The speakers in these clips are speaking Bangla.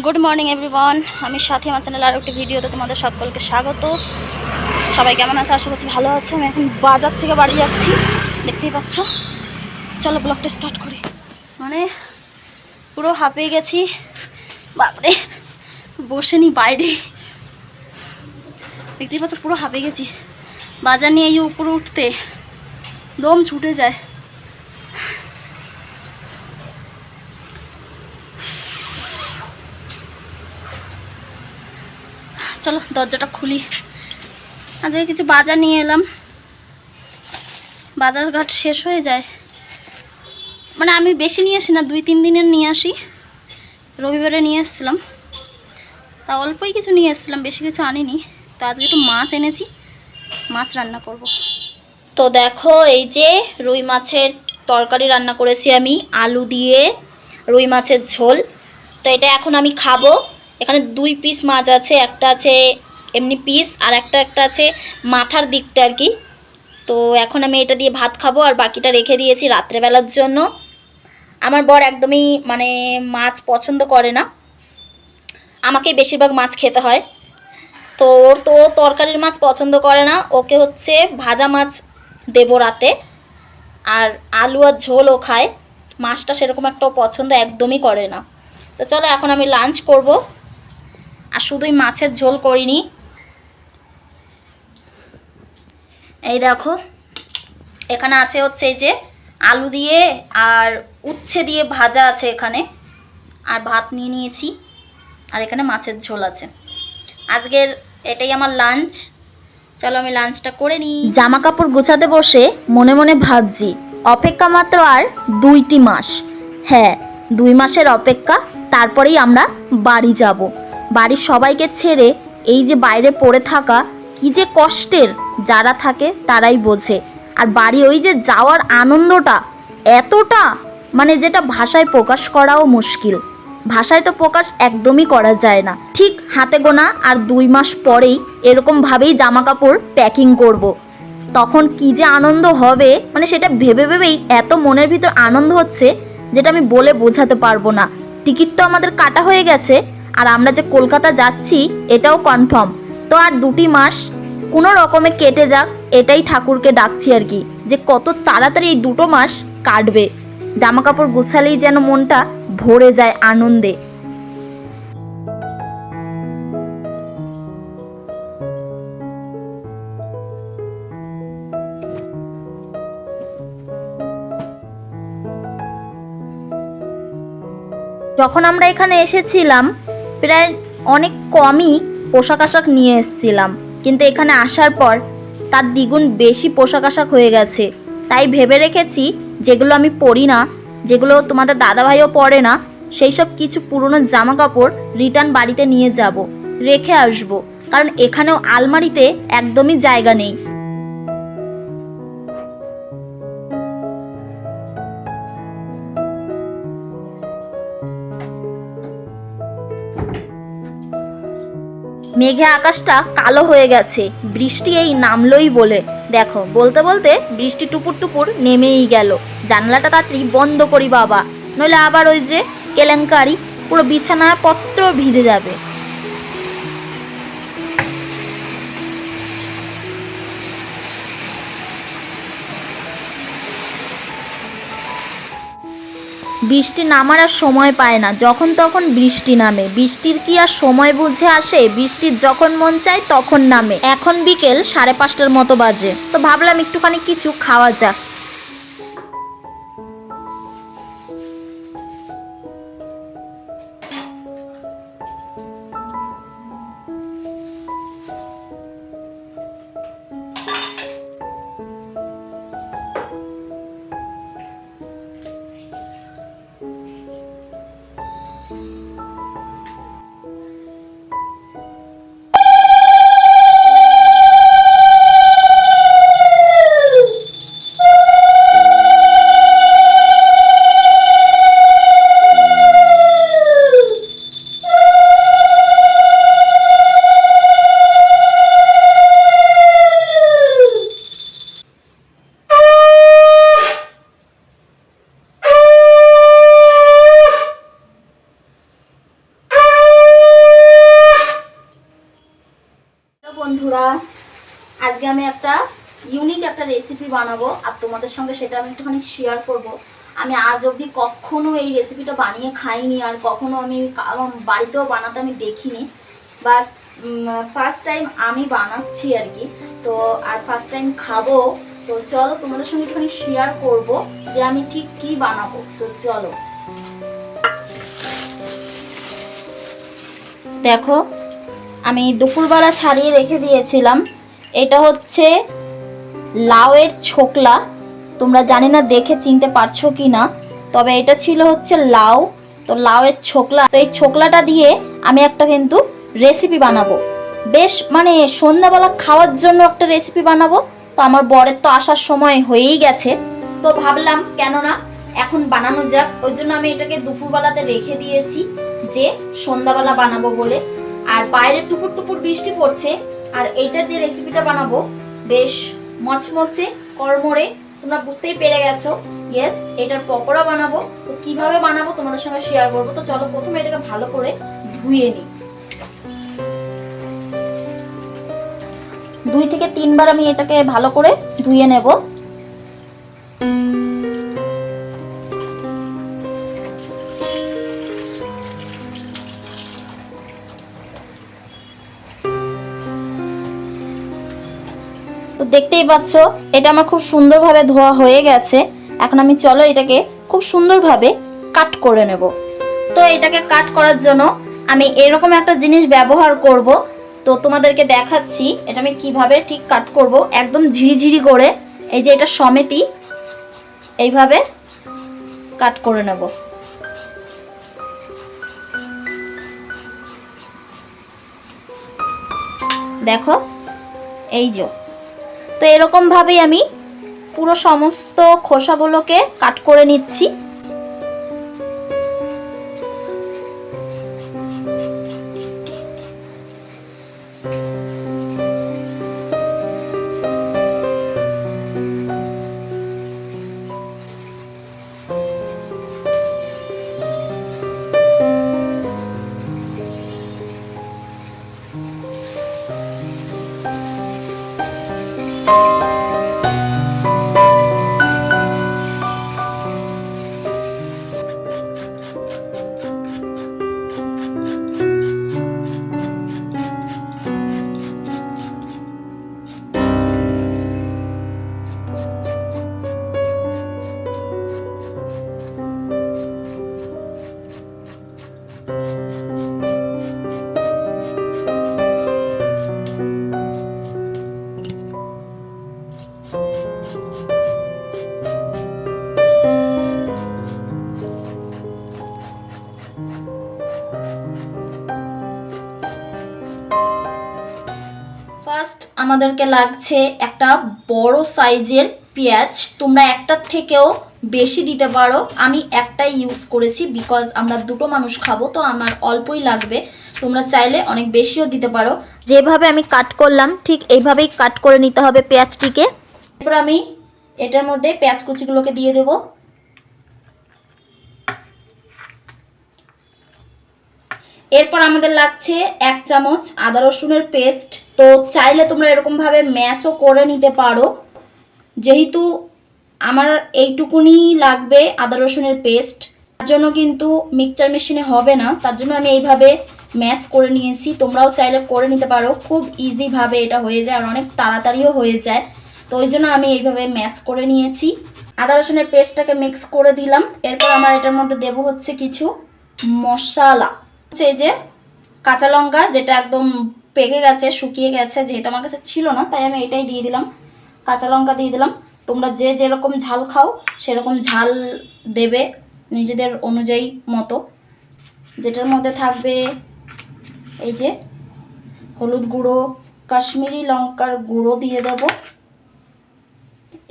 গুড মর্নিং এভরিওয়ান আমি সাথী, আমার চ্যানেল আর একটি ভিডিওতে তোমাদের সকলকে স্বাগত। সবাই কেমন আছে? আশা করছি ভালো আছে। আমি এখন বাজার থেকে বাড়ি যাচ্ছি। দেখতেই পাচ্ছ? চলো ব্লগটা স্টার্ট করি। মানে পুরো হাঁপিয়ে গেছি। বাপরে, বসে নি বাইরে। দেখতেই পাচ্ছ, পুরো হাঁপিয়ে গেছি। বাজার নিয়ে এই উপরে উঠতে দম ছুটে যায়। চলো, দরজাটা খুলি। আজকে কিছু বাজার নিয়ে এলাম। বাজার ঘাট শেষ হয়ে যায়। মানে আমি বেশি নিয়ে আসি না, দুই তিন দিনের নিয়ে আসি। রবিবারে নিয়ে এসেছিলাম। তা অল্পই কিছু নিয়ে এসেছিলাম, বেশি কিছু আনিনি। তো আজকে একটু মাছ এনেছি, মাছ রান্না করব। তো দেখো, এই যে রুই মাছের তরকারি রান্না করেছি আমি, আলু দিয়ে রুই মাছের ঝোল। তো এটা এখন আমি খাব। এখানে দুই পিস মাছ আছে, একটা আছে এমনি পিস আর একটা একটা আছে মাথার দিকটা আর কি। তো এখন আমি এটা দিয়ে ভাত খাব আর বাকিটা রেখে দিয়েছি রাত্রেবেলার জন্য। আমার বর একদমই মানে মাছ পছন্দ করে না। আমাকেই বেশিরভাগ মাছ খেতে হয়। তো ওর তো তরকারির মাছ পছন্দ করে না। ওকে হচ্ছে ভাজা মাছ দেবো রাতে। আর আলু আর ঝোলও খায়। মাছটা সেরকম একটা পছন্দ একদমই করে না। তো চলো এখন আমি লাঞ্চ করব। আর শুধুই মাছের ঝোল করিনি। এই দেখো, এখানে আছে হচ্ছে এই যে আলু দিয়ে আর উচ্ছে দিয়ে ভাজা আছে এখানে। আর ভাত নিয়ে নিয়েছি, আর এখানে মাছের ঝোল আছে। আজকের এটাই আমার লাঞ্চ চলো আমি লাঞ্চটা করে নিই। জামা কাপড় গোছাতে বসে মনে মনে ভাবছি, অপেক্ষা মাত্র আর দুইটি মাস। হ্যাঁ দুই মাসের অপেক্ষা, তারপরেই আমরা বাড়ি যাব। বাড়ির সবাইকে ছেড়ে এই যে বাইরে পড়ে থাকা, কি যে কষ্টের, যারা থাকে তারাই বোঝে। আর বাড়ি ওই যে যাওয়ার আনন্দটা এতটা মানে যেটা ভাষায় প্রকাশ করাও মুশকিল। ভাষায় তো প্রকাশ একদমই করা যায় না। ঠিক হাতে গোনা আর দুই মাস পরেই এরকমভাবেই জামা কাপড় প্যাকিং করব। তখন কি যে আনন্দ হবে মানে সেটা ভেবে ভেবেই এত মনের ভিতর আনন্দ হচ্ছে, যেটা আমি বলে বোঝাতে পারব না। টিকিট তো আমাদের কাটা হয়ে গেছে আর আমরা যে কলকাতা যাচ্ছি, এটাও কনফার্ম তো আর দুটি মাস কোনো রকমে কেটে যাক, এটাই ঠাকুরকে ডাকছি আর কি, যে কত তাড়াতাড়ি এই দুটো মাস কাটবে। জামা কাপড় গুছালেই যেন মনটা ভরে যায় আনন্দে। যখন আমরা এখানে এসেছিলাম প্রায় অনেক কমই পোশাক আশাক নিয়ে এসেছিলাম। কিন্তু এখানে আসার পর তার দ্বিগুণ বেশি পোশাক আশাক হয়ে গেছে। তাই ভেবে রেখেছি যেগুলো আমি পরি না, যেগুলো তোমাদের দাদাভাইও পরে না সেই সব কিছু পুরনো জামা কাপড় রিটার্ন বাড়িতে নিয়ে যাব, রেখে আসব। কারণ এখানেও আলমারিতে একদমই জায়গা নেই। মেঘে আকাশটা কালো হয়ে গেছে। বৃষ্টি এই নামলোই বলে। দেখো, বলতে বলতে বৃষ্টি টুপুর টুপুর নেমেই গেল। জানলাটা তাড়াতাড়ি বন্ধ করি বাবা। নইলে আবার ওই যে কেলেঙ্কারি, পুরো বিছানায় পত্র ভিজে যাবে। বৃষ্টি নামার আর সময় পায় না, যখন তখন বৃষ্টি নামে। বৃষ্টির কি আর সময় বুঝে আসে? বৃষ্টির যখন মন চায় তখন নামে। এখন বিকেল সাড়ে পাঁচটার মতো বাজে। তো ভাবলাম একটুখানি কিছু খাওয়া যাক। বানাবো আর তোমাদের সঙ্গে সেটা আমি একটুখানি শেয়ার করব। আমি আজ অবধি কখনো এই রেসিপিটা বানিয়ে খাইনি আর কখনো আমি বাড়িতেও বানাতে আমি দেখিনি। বাস ফার্স্ট টাইম আমি বানাচ্ছি আর কি। তো, আর ফার্স্ট টাইম খাব। তো চলো তোমাদের সঙ্গে একটুখানি শেয়ার করব যে আমি ঠিক কি বানাবো। তো চলো। দেখো, আমি দুপুরবেলা ছাড়িয়ে রেখে দিয়েছিলাম। এটা হচ্ছে লাউয়ের ছোকলা, তোমরা জানি না দেখে চিনতে পারছ কি না তবে এটা ছিল হচ্ছে লাউ। তো লাউয়ের ছোকলা, তো এই ছোকলাটা দিয়ে আমি একটা কিন্তু রেসিপি বানাবো। বেশ মানে সন্ধ্যাবেলা খাওয়ার জন্য একটা রেসিপি বানাবো। তো আমার বরের তো আসার সময় হয়েই গেছে। তো ভাবলাম কেন না এখন বানানো যাক। ওই জন্য আমি এটাকে দুপুরবেলাতে রেখে দিয়েছি যে সন্ধ্যাবেলা বানাবো বলে। আর বাইরে টুপুর টুপুর বৃষ্টি পড়ছে, আর এইটার যে রেসিপিটা বানাবো, বেশ মচমচে কর্মরে তোমরা বুঝতেই পেরে গেছো। ইয়েস এটার পকোড়া বানাবো। তো কীভাবে বানাবো তোমাদের সঙ্গে শেয়ার করব? তো চলো প্রথমে এটাকে ভালো করে ধুয়ে নিই। দুই থেকে তিনবার আমি এটাকে ভালো করে ধুয়ে নেব। তো দেখতেই পাচ্ছ, এটা আমার খুব সুন্দরভাবে ধোয়া হয়ে গেছে। এখন আমি চলো এটাকে খুব সুন্দরভাবে কাট করে নেব। তো এটাকে কাট করার জন্য আমি এরকম একটা জিনিস ব্যবহার করব। তো তোমাদেরকে দেখাচ্ছি, এটা আমি কীভাবে ঠিক কাট করব। একদম ঝিরিঝিরি করে, এই যে এটা সমেতি, এইভাবে কাট করে নেব। দেখো, এই যে। তো এরকমভাবেই আমি পুরো সমস্ত খোসাগুলোকে কাট করে নিচ্ছি। আমাদেরকে লাগছে একটা বড় সাইজের পেঁয়াজ। তোমরা একটার থেকেও বেশি দিতে পারো। আমি একটাই ইউজ করেছি বিকজ আমরা দুটো মানুষ খাব, তো আমার অল্পই লাগবে। তোমরা চাইলে অনেক বেশিও দিতে পারো। যেভাবে আমি কাট করলাম, ঠিক এইভাবেই কাট করে নিতে হবে পেঁয়াজটিকে। এরপর আমি এটার মধ্যে পেঁয়াজ কুচিগুলোকে দিয়ে দেবো। এরপর আমাদের লাগছে এক চামচ আদা রসুনের পেস্ট। তো চাইলে তোমরা এরকমভাবে ম্যাশও করে নিতে পারো। যেহেতু আমার এইটুকুনি লাগবে আদা রসুনের পেস্ট, তার জন্য কিন্তু মিক্সচার মেশিনে হবে না। তার জন্য আমি এইভাবে ম্যাশ করে নিয়েছি। তোমরাও চাইলে করে নিতে পারো। খুব ইজিভাবে এটা হয়ে যায় আর অনেক তাড়াতাড়িও হয়ে যায়। তো ওই জন্য আমি এইভাবে ম্যাশ করে নিয়েছি। আদা রসুনের পেস্টটাকে মিক্স করে দিলাম। এরপর আমার এটার মধ্যে দেবো হচ্ছে কিছু মশলা। হচ্ছে এই যে কাঁচা লঙ্কা যেটা একদম পেকে গেছে, শুকিয়ে গেছে, যেহেতু আমার কাছে ছিল না, তাই আমি এটাই দিয়ে দিলাম। কাঁচা লঙ্কা দিয়ে দিলাম। তোমরা যে যেরকম ঝাল খাও, সেরকম ঝাল দেবে নিজেদের অনুযায়ী মতো। যেটার মধ্যে থাকবে এই যে হলুদ গুঁড়ো, কাশ্মীরি লঙ্কার গুঁড়ো দিয়ে দেব।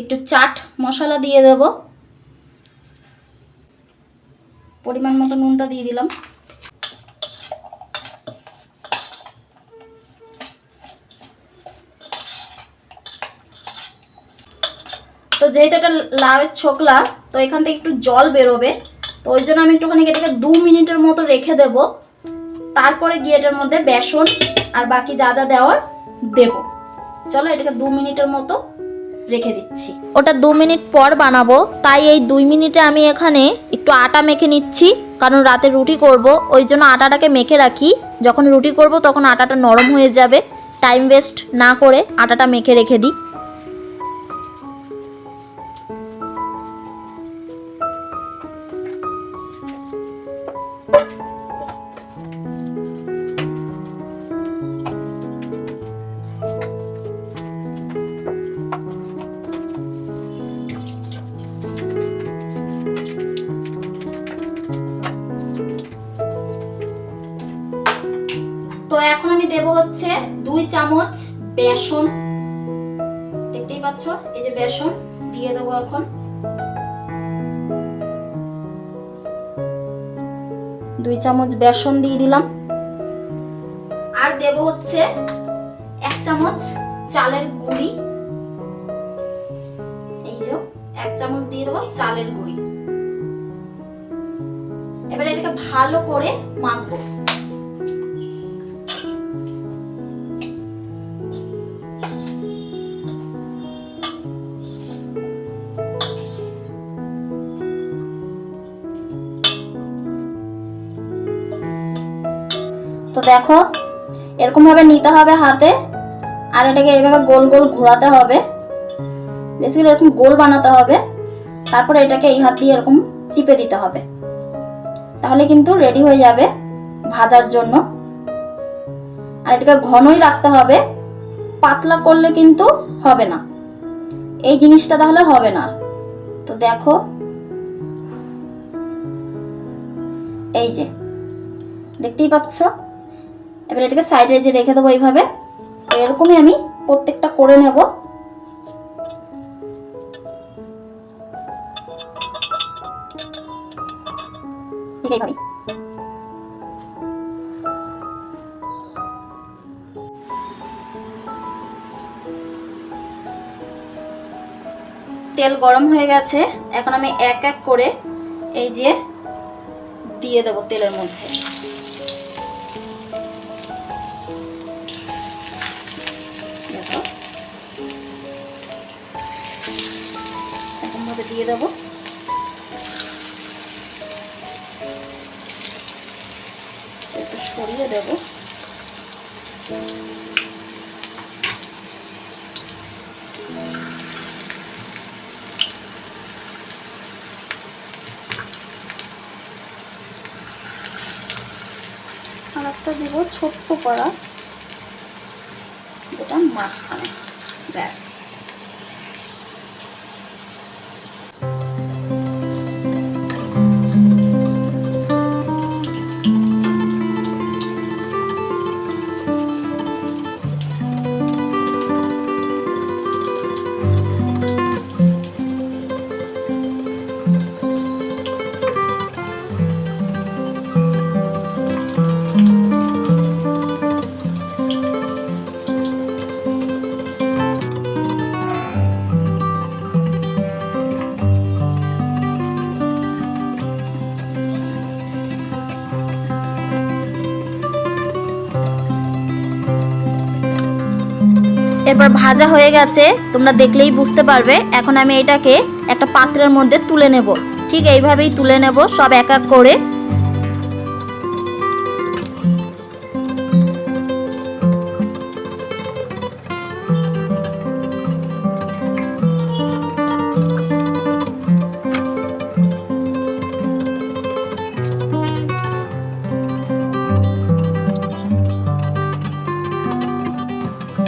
একটু চাট মশলা দিয়ে দেব। পরিমাণ মতো নুনটা দিয়ে দিলাম। তো যেহেতু এটা লাউয়ের ছোকলা, তো এখান থেকে একটু জল বেরোবে। তো ওই জন্য আমি একটুখানি এটাকে দু মিনিটের মতো রেখে দেব। তারপরে গিয়ে এটার মধ্যে বেসন আর বাকি যা যা দেওয়ার দেব। চলো এটাকে দু মিনিটের মতো রেখে দিচ্ছি। ওটা দু মিনিট পর বানাবো। তাই এই দুই মিনিটে আমি এখানে একটু আটা মেখে নিচ্ছি, কারণ রাতে রুটি করব। ওই জন্য আটাটাকে মেখে রাখি। যখন রুটি করব তখন আটাটা নরম হয়ে যাবে। টাইম ওয়েস্ট না করে আটাটা মেখে রেখে দিই। তো এখন আমি দেব হচ্ছে দুই চামচ বেসন। দেখতেই পাচ্ছ, এই যে বেসন দিয়ে দেবো এখন। দুই চামচ বেসন দিয়ে দিলাম। আর দেব হচ্ছে এক চামচ চালের গুঁড়ি। এই যে, এক চামচ দিয়ে দেবো চালের গুঁড়ি। এবার এটাকে ভালো করে মাখবো। দেখো এরকম ভাবে নিতে হবে হাতে, আর এটাকে এইভাবে গোল গোল ঘোরাতে হবে। বেসিক্যালি এরকম গোল বানাতে হবে, তারপরে এটাকে এই হাত দিয়ে এরকম চিপে দিতে হবে। তাহলে কিন্তু রেডি হয়ে যাবে ভাজার জন্য। আর এটাকে ঘনই রাখতে হবে, পাতলা করলে কিন্তু হবে না। এই জিনিসটা তাহলে হবে না। তো দেখো, এই যে, দেখতেই পাচ্ছ? এবার এটাকে সাইডে যে রেখে দেবো এইভাবে, এরকমই আমি প্রত্যেকটা করে নেব। তেল গরম হয়ে গেছে, এখন আমি এক এক করে এই যে দিয়ে দেবো তেলের মধ্যে। ভাবে দিয়ে দেবো। একটু সরিয়ে দেবো। আর একটা দিব ছোট্ট করা যেটা মাঝখানে। ব্যাস। এরপর ভাজা হয়ে গেছে, তোমরা দেখলেই বুঝতে পারবে। এখন আমি এটাকে একটা পাত্রের মধ্যে তুলে নেব। ঠিক এইভাবেই তুলে নেব, সব এক এক করে।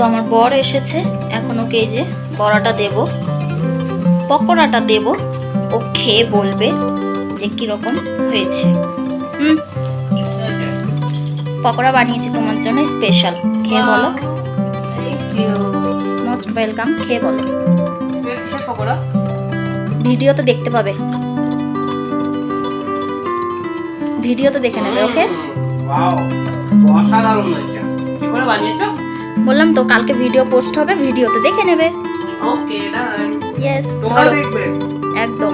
তো আমার বর এসেছে। এখন ওকে এই যে বড়াটা দেব। পকোড়াটা দেব। ও খেয়ে বলবে যে কীরকম হয়েছে। হুম? পকোড়া বানিয়েছি তোমার জন্য স্পেশাল খেয়ে বলো। মোস্ট ওয়েলকাম খেয়ে বলো। ভিডিওতে দেখতে পাবে। ভিডিওতে দেখে নেবে ওকে অসাধারণ হয়েছে। কি করে বানিয়েছো? বললাম তো কালকে ভিডিও পোস্ট হবে ভিডিওতে দেখে নেবে। ওকে ডান ইয়েস তোমরা দেখবে। একদম।